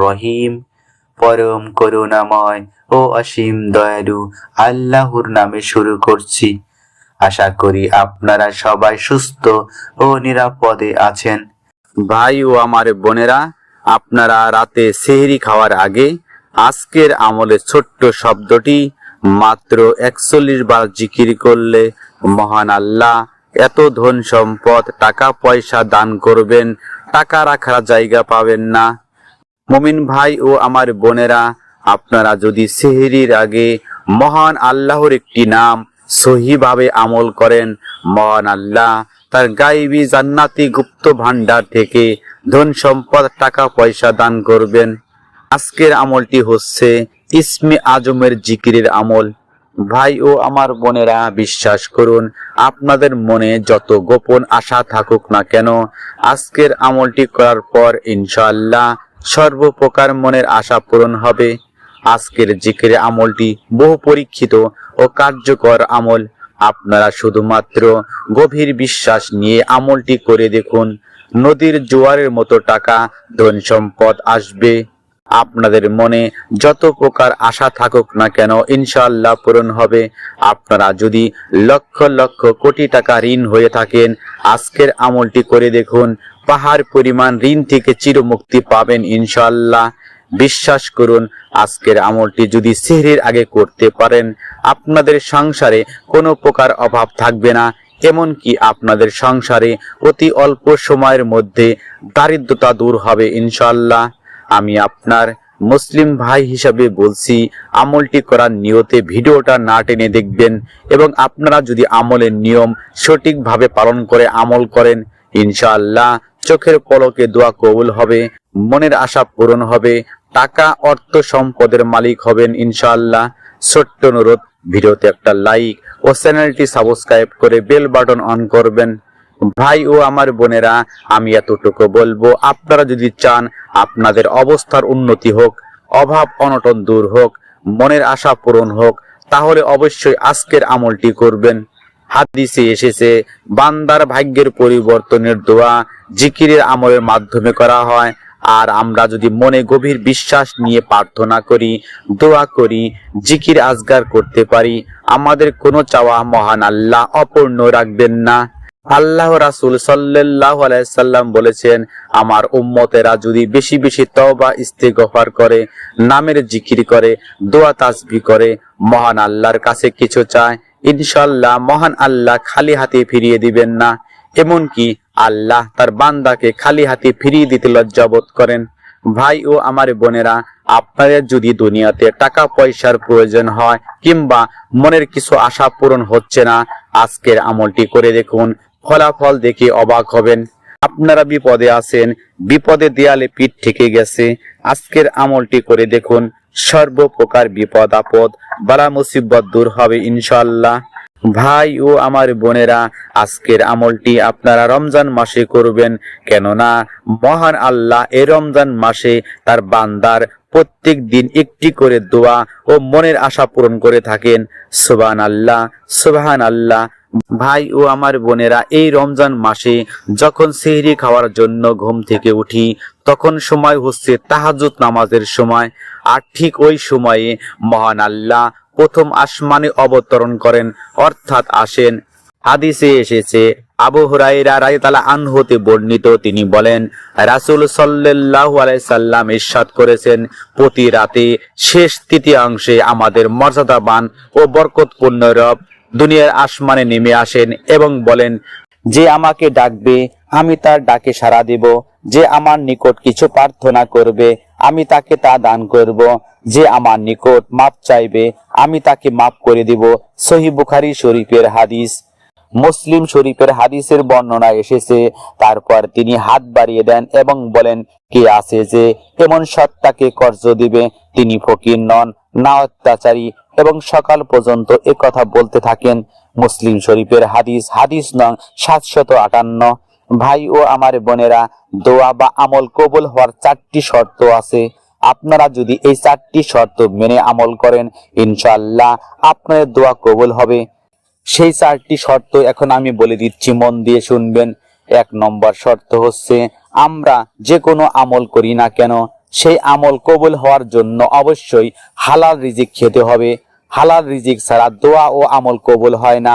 রহিম পরম করুণাময় ও অসীম দয়ালু আল্লাহর নামে শুরু করছি। আশা করি আপনারা সবাই সুস্থ ও নিরাপদে আছেন। ভাই ও আমার বোনেরা, আপনারা রাতে সেহরি খাওয়ার আগে আজকের আমলে ছোট্ট শব্দটি মাত্র একচল্লিশ বার জিকির করলে মহান আল্লাহ এত ধন সম্পদ, টাকা পয়সা দান করবেন, টাকা রাখার জায়গা পাবেন না। মমিন ভাই ও আমার বোনেরা, আপনারা যদি সেহরির আগে মহান আল্লাহর একটি নাম সহিভাবে আমল করেন, মহান আল্লাহ তার গাইবি জান্নাতি গুপ্ত ভান্ডার থেকে ধন সম্পদ, টাকা পয়সা দান করবেন। আজকের আমলটি হচ্ছে ইসমে আজমের জিকিরের আমল। ভাই ও আমার বোনেরা, বিশ্বাস করুন, আপনাদের মনে যত গোপন আশা থাকুক না কেন, আজকের আমলটি করার পর ইনশাল্লাহ সর্বপ্রকার মনের আশা পূরণ হবে। আজকের জিকিরের আমলটি বহু পরীক্ষিত ও কার্যকর আমল। আপনারা শুধুমাত্র গভীর বিশ্বাস নিয়ে আমলটি করে দেখুন। নদীর জোয়ারের মতো টাকা ধন সম্পদ আসবে। আপনাদের মনে যত প্রকার আশা থাকুক না কেন ইনশাল্লাহ পূরণ হবে। আপনারা যদি লক্ষ লক্ষ কোটি টাকা ঋণ হয়ে থাকেন, আজকের আমলটি করে দেখুন, পাহাড় পরিমাণ ঋণ থেকে চিরমুক্তি পাবেন ইনশাল্লাহ বিশ্বাস করুন, আজকের আমলটি যদি সেহরির আগে করতে পারেন, আপনাদের সংসারে কোনো প্রকার অভাব থাকবে না। এমনকি আপনাদের সংসারে অতি অল্প সময়ের মধ্যে দারিদ্রতা দূর হবে ইনশাআল্লাহ। আমি আপনার মুসলিম ভাই হিসাবে বলছি, আমলটি করার নিয়তে ভিডিওটা না টেনে দেখবেন এবং আপনারা যদি আমলের নিয়ম সঠিকভাবে পালন করে আমল করেন, ইনশাআল্লাহ চোখের পলকে দোয়া কবুল হবে, মনের আশা পূরণ হবে, টাকা, অর্থ, সম্পদের মালিক হবেন ইনশাআল্লাহ। ছোট্ট অনুরোধ, ভিডিওতে একটা লাইক ও চ্যানেলটি সাবস্ক্রাইব করে বেল বাটন অন করবেন। ভাই ও আমার বোনেরা, আমি এতটুকু বলব, আপনারা যদি চান আপনাদের অবস্থার উন্নতি হোক, অভাব অনটন দূর হোক, মনের আশা পূরণ হোক, তাহলে অবশ্যই আজকের আমলটি করবেন। হাদিসে এসেছে, বান্দার ভাগ্যের পরিবর্তনের দোয়া জিকিরের আমলের মাধ্যমে করা হয়। আর আমরা যদি মনে গভীর বিশ্বাস নিয়ে প্রার্থনা করি, দোয়া করি, জিকির আজগার করতে পারি, আমাদের কোনো চাওয়া মহান আল্লাহ অপূর্ণ রাখবেন না। আল্লাহ রাসুল সাল্লাহ আলাইসাল্লাম বলেছেন, আমার উম্মতেরা যদি বেশি বেশি তওবা, ইস্তেগফার করে, নামের জিকির করে, দোয়া তাসবি করে, মহান আল্লাহর কাছে কিছু চায় ইনশাল্লাহ মহান আল্লাহ খালি হাতে ফিরিয়ে দিবেন না। এমনকি আল্লাহ তার বান্দাকে খালি হাতে ফিরিয়ে দিতে লজ্জাবোধ করেন। ভাই ও আমার বোনেরা, আপনাদের যদি দুনিয়াতে টাকা পয়সার প্রয়োজন হয় কিংবা মনের কিছু আশা পূরণ হচ্ছে না, আজকের আমলটি করে দেখুন। ফলাফল দেখে অবাক হবেন। আপনারা বিপদে আছেন, বিপদে দেয়ালে পিঠ ঠেকে গেছে। আজকের আমলটি করে দেখুন, সর্বপ্রকার বিপদ, আপদ, বালা মুসিবত দূর হবে ইনশাল্লাহ ভাই ও আমার বোনেরা, আজকের আমলটি আপনারা রমজান মাসে করবেন, কেননা মহান আল্লাহ এ রমজান মাসে তার বান্দার প্রত্যেক দিন একটি করে দোয়া ও মনের আশা পূরণ করে থাকেন। সুবান আল্লাহ সুবাহান আল্লাহ ভাই ও আমার বোনেরা, এই রমজান মাসে যখন সেহরি খাওয়ার জন্য ঘুম থেকে উঠি, তখন সময় হচ্ছে তাহাজুত নামাজের সময়। আর ঠিক ওই সময়ে মহান আল্লাহ প্রথম আসমানে অবতরণ করেন, অর্থাৎ আসেন। হাদিসে এসেছে, আবু হুরাইরা রায়তালা আনহতে বর্ণিত, তিনি বলেন, রাসূল সাল্লাল্লাহু আলাইহি সাল্লাম ইরশাদ করেছেন, প্রতি রাতে শেষ তৃতীয়াংশে আমাদের মর্যাদাবান ও বরকতপূর্ণ রব দুনিয়ার আসমানে নেমে আসেন এবং বলেন, যে আমাকে ডাকবে, আমি তার ডাকে সাড়া দিব। যে আমার নিকট কিছু প্রার্থনা করবে, আমি তাকে তা দান করব। যে আমার নিকট মাপ চাইবে, আমি তাকে মাপ করে দিব। সহি বুখারি শরীফের হাদিস। মুসলিম শরীফের হাদিসের বর্ণনা এসেছে। তারপর তিনি হাত বাড়িয়ে দেন এবং বলেন, কে আছে যে এমন সত্তাকে কর্জ দিবে? তিনি ফকির নন। না অত্যাচারী এবং সকাল পর্যন্ত এ কথা বলতে থাকেন মুসলিম শরীফের হাদিস হাদিস নং সাতশত আটান্ন। ভাই ও আমার বোনেরা, দোয়া বা আমল কবুল হওয়ার চারটি শর্ত আছে। আপনারা যদি এই চারটি শর্ত মেনে আমল করেন ইনশাল্লাহ আপনাদের দোয়া কবুল হবে। সেই চারটি শর্ত এখন আমি বলে দিচ্ছি, মন দিয়ে শুনবেন। এক নম্বর শর্ত হচ্ছে, আমরা যে কোনো আমল করি না কেন সেই আমল কবুল হওয়ার জন্য অবশ্যই হালাল রিজিক খেতে হবে। হালাল রিজিক ছাড়া দোয়া ও আমল কবুল হয় না।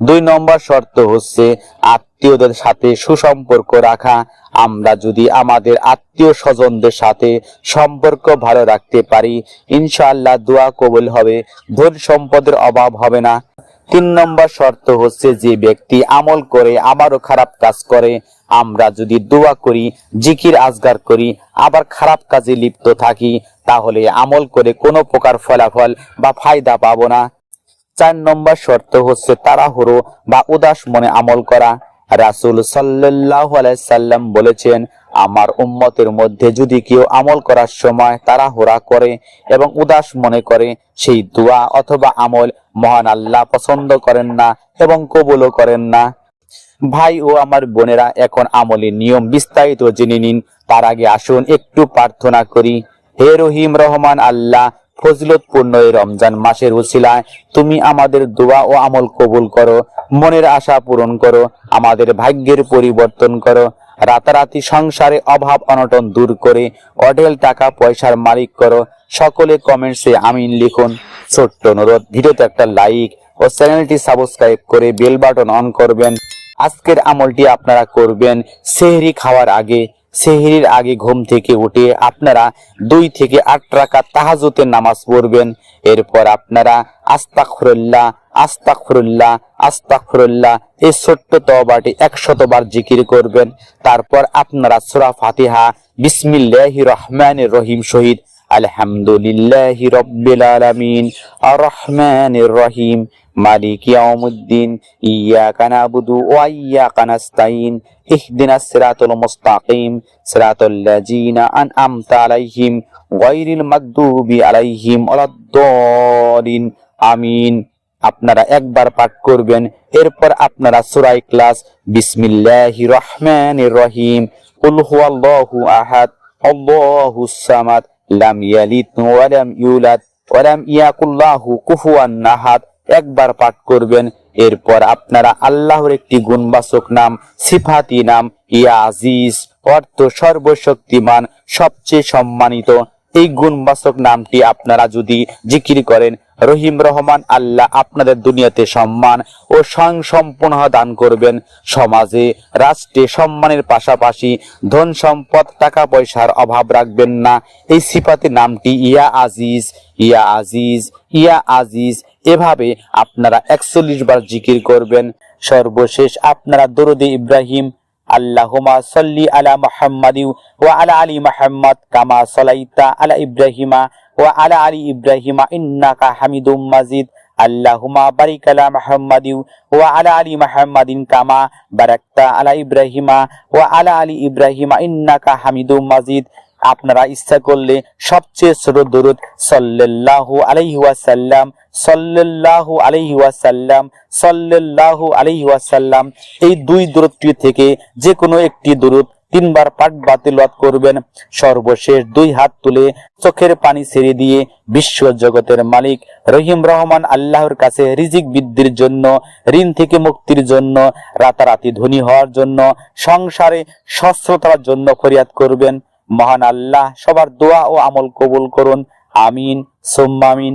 দুই নম্বর শর্ত হচ্ছে আত্মীয়দের সাথে সুসম্পর্ক রাখা। আমরা যদি আমাদের আত্মীয় স্বজনদের সাথে সম্পর্ক ভালো রাখতে পারি, ইনশাআল্লাহ দোয়া কবুল হবে, ধন সম্পদের অভাব হবে না। তিন নম্বর শর্ত হচ্ছে যে ব্যক্তি আমল করে আবারও খারাপ কাজ করে আমরা যদি দোয়া করি, জিকির আজগার করি, আবার খারাপ কাজে লিপ্ত থাকি, তাহলে আমল করে কোনো প্রকার ফলাফল বা ফায়দা পাবো না। চার নম্বর শর্ত হচ্ছে তাড়াহুড়ো বা উদাস মনে আমল করা। রাসূল আলাইহি সাল্লাম বলেছেন, আমার উম্মতের মধ্যে যদি কেউ আমল করার সময় তাড়াহুড়া করে এবং উদাস মনে করে, সেই দোয়া অথবা আমল মহান আল্লাহ পছন্দ করেন না এবং কবুলও করেন না। ভাই ও আমার বোনেরা, এখন আমলের নিয়ম বিস্তারিত জেনে নিন। তার আগে আসুন, একটু প্রার্থনা করি। হে রহিম রহমান আল্লাহ, ফজলতপূর্ণ এই রমজান মাসের উসিলায় তুমি আমাদের দোয়া ও আমল কবুল করো, মনের আশা পূরণ করো, আমাদের ভাগ্যের পরিবর্তন করো। রাতারাতি সংসারে অভাব অনটন দূর করে অঢেল টাকা পয়সার মালিক করো। সকলে কমেন্টসে আমিন লিখুন। ছোট্ট অনুরোধ, ভিডিওতে একটা লাইক ও চ্যানেলটি সাবস্ক্রাইব করে বেল বাটন অন করবেন। আজকের আমলটি আপনারা করবেন সেহরি খাওয়ার আগে, সেহরির আগে ঘুম থেকে উঠে আপনারা দুই থেকে আট রাকাত তাহাজুতের নামাজ পড়বেন। এরপর আপনারা আস্তাগফিরুল্লাহ আস্তাগফিরুল্লাহ আস্তাগফিরুল্লাহ এই ছোট্ট তওবাটি একশতবার জিকির করবেন। তারপর আপনারা সূরা ফাতিহা বিসমিল্লাহির রহমান রহিম শহীদ আলহামদুলিল্লাহি রব্বিল আলামিন আর রহমানির রহিম মালিক ইয়াউমুদ্দিন, ইয়াকা নাবুদু ওয়া ইয়াকা নাস্তাইন ইহদিনাস সিরাতাল মুস্তাকিম, সিরাতাল লাযিনা আনআমতা আলাইহিম গায়রিল মাগদুবি আলাইহিম ওয়ালাদ-দালিন আমিন। আপনারা একবার পাঠ করবেন, এরপর আপনারা সূরা ইখলাস বিসমিল্লাহির রহমানির রহিম, কুল হুয়াল্লাহু আহাদ আল্লাহুস সামাদ লাম ইয়ালিদ ওয়া লাম ইউলাদ, ওয়া লাম ইয়াকুল্লাহু কুফুয়ান নাহাদ একবার পাঠ করবেন, এরপর আপনারা আল্লাহর একটি গুণবাচক নাম, সিফাতি নাম ইয়া আজিজ, অর্থ সর্বশক্তিমান, সবচেয়ে সম্মানিত এই গুণবাচক নামটি আপনারা যদি জিকির করেন, রহিম রহমান আল্লাহ আপনাদের দুনিয়াতে সম্মান ও স্বয়ং সম্পূর্ণ দান করবেন। সমাজে, রাষ্ট্রে সম্মানের পাশাপাশি ধন সম্পদ, টাকা পয়সার অভাব রাখবেন না। এই সিফাতে নামটি ইয়া আজিজ ইয়া আজিজ ইয়া আজিজ, এভাবে আপনারা একচল্লিশ বার জিকির করবেন। সর্বশেষ আপনারা দরুদে ইব্রাহিম আল্লাহুমা সাল্লি আলা মুহাম্মাদি ওয়া আলা আলি মুহাম্মদ কামা সালাইতা আলা ইব্রাহিমা ওয়া আলা আলি ইব্রাহিমা ইন্নাকা হামিদুম মাজিদ। আল্লাহুমা বারিক আলা মুহাম্মাদি ওয়া আলা আলি মুহাম্মাদিন কামা বারাকতা আলা ইব্রাহিমা ওয়া আলা আলি ইব্রাহিমা ইন্নাকা হামিদুম মাজিদ। আপনারা ইচ্ছা করলে সবচেয়ে ছোট দরুদ সাল্লাল্লাহু আলাইহি ওয়াসাল্লাম সাল্লাল্লাহু আলাইহি ওয়াসাল্লাম, সাল্লাল্লাহু আলাইহি ওয়াসাল্লাম, এই দুই দূরত্বটি থেকে যে কোনো একটি দূরত তিনবার পাঠ বাতিলত করবেন। সর্বশেষ দুই হাত তুলে চোখের পানি ছেড়ে দিয়ে বিশ্ব জগতের মালিক রহিম রহমান আল্লাহর কাছে রিজিক বৃদ্ধির জন্য, ঋণ থেকে মুক্তির জন্য, রাতারাতি ধনী হওয়ার জন্য, সংসারে সস্ত্রতার জন্য ফরিয়াদ করবেন। মহান আল্লাহ সবার দোয়া ও আমল কবুল করুন। আমিন সুম্মামিন